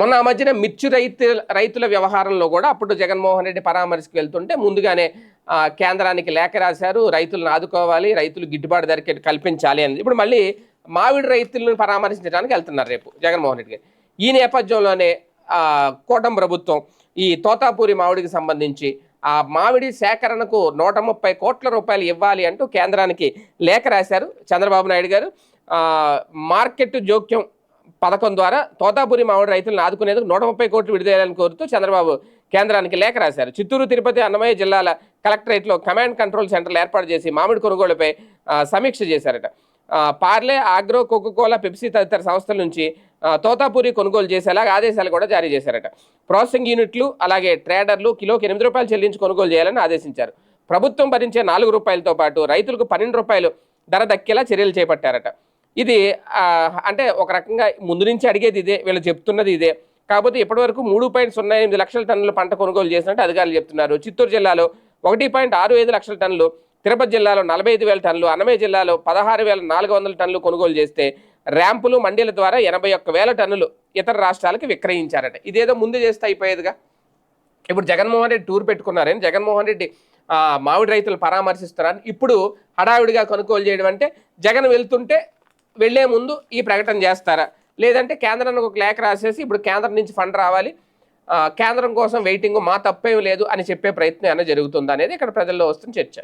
మొన్న ఆ మధ్యన మిర్చి రైతు రైతుల వ్యవహారంలో కూడా అప్పుడు జగన్మోహన్ రెడ్డి పరామర్శకు వెళ్తుంటే ముందుగానే కేంద్రానికి లేఖ రాశారు. రైతులను ఆదుకోవాలి రైతులు గిట్టుబాటు ధరకి కల్పించాలి అని. ఇప్పుడు మళ్ళీ మామిడి రైతులను పరామర్శించడానికి వెళ్తున్నారు రేపు జగన్మోహన్ రెడ్డి గారు. ఈ నేపథ్యంలోనే కోటం కూటమి ప్రభుత్వం ఈ తోతాపూరి మామిడికి సంబంధించి ఆ మామిడి సేకరణకు నూట ముప్పై కోట్ల రూపాయలు ఇవ్వాలి అంటూ కేంద్రానికి లేఖ రాశారు చంద్రబాబు నాయుడు గారు. మార్కెట్ జోక్యం పథకం ద్వారా తోతాపురి మామిడి రైతులను ఆదుకునేందుకు నూట ముప్పై కోట్లు విడుదలని కోరుతూ చంద్రబాబు కేంద్రానికి లేఖ రాశారు. చిత్తూరు తిరుపతి అన్నమయ్య జిల్లాల కలెక్టరేట్లో కమాండ్ కంట్రోల్ సెంటర్లు ఏర్పాటు చేసి మామిడి కొనుగోలుపై సమీక్ష చేశారట. పార్లే ఆగ్రో కోకోకోలా పెప్సీ తదితర సంస్థల నుంచి తోతాపూరి కొనుగోలు చేసేలాగా ఆదేశాలు కూడా జారీ చేశారట. ప్రాసెసింగ్ యూనిట్లు అలాగే ట్రేడర్లు కిలోకి ఎనిమిది రూపాయలు చెల్లించి కొనుగోలు చేయాలని ఆదేశించారు. ప్రభుత్వం భరించే నాలుగు రూపాయలతో పాటు రైతులకు పన్నెండు రూపాయలు ధర దక్కేలా చర్యలు చేపట్టారట. ఇది అంటే ఒక రకంగా ముందు నుంచి అడిగేది ఇదే వీళ్ళు చెప్తున్నది ఇదే. కాకపోతే ఇప్పటివరకు మూడు పాయింట్ సున్నా ఎనిమిది లక్షల టన్నుల పంట కొనుగోలు చేసినట్టు అధికారులు చెప్తున్నారు. చిత్తూరు జిల్లాలో ఒకటి పాయింట్ ఆరు ఐదు లక్షల టన్నులు తిరుపతి జిల్లాలో నలభై ఐదు వేల టన్నులు అన్నమయ్య జిల్లాలో పదహారు వేల నాలుగు వందల టన్నులు కొనుగోలు చేస్తే ర్యాంపులు మండీల ద్వారా ఎనభై ఒక్క వేల టన్నులు ఇతర రాష్ట్రాలకు విక్రయించారట. ఇదేదో ముందు చేస్తే అయిపోయేదిగా. ఇప్పుడు జగన్మోహన్ రెడ్డి టూర్ పెట్టుకున్నారని జగన్మోహన్ రెడ్డి మామిడి రైతులు పరామర్శిస్తున్నారని ఇప్పుడు హడావిడిగా కొనుగోలు చేయడం అంటే జగన్ వెళ్తుంటే వెళ్ళే ముందు ఈ ప్రకటన చేస్తారా? లేదంటే కేంద్రానికి ఒక లేఖ రాసేసి ఇప్పుడు కేంద్రం నుంచి ఫండ్ రావాలి. కేంద్రం కోసం వెయిటింగ్ మా తప్పేం లేదు అని చెప్పే ప్రయత్నం ఏమైనా జరుగుతుందా అనేది ఇక్కడ ప్రజల్లో వస్తున్న చర్చ.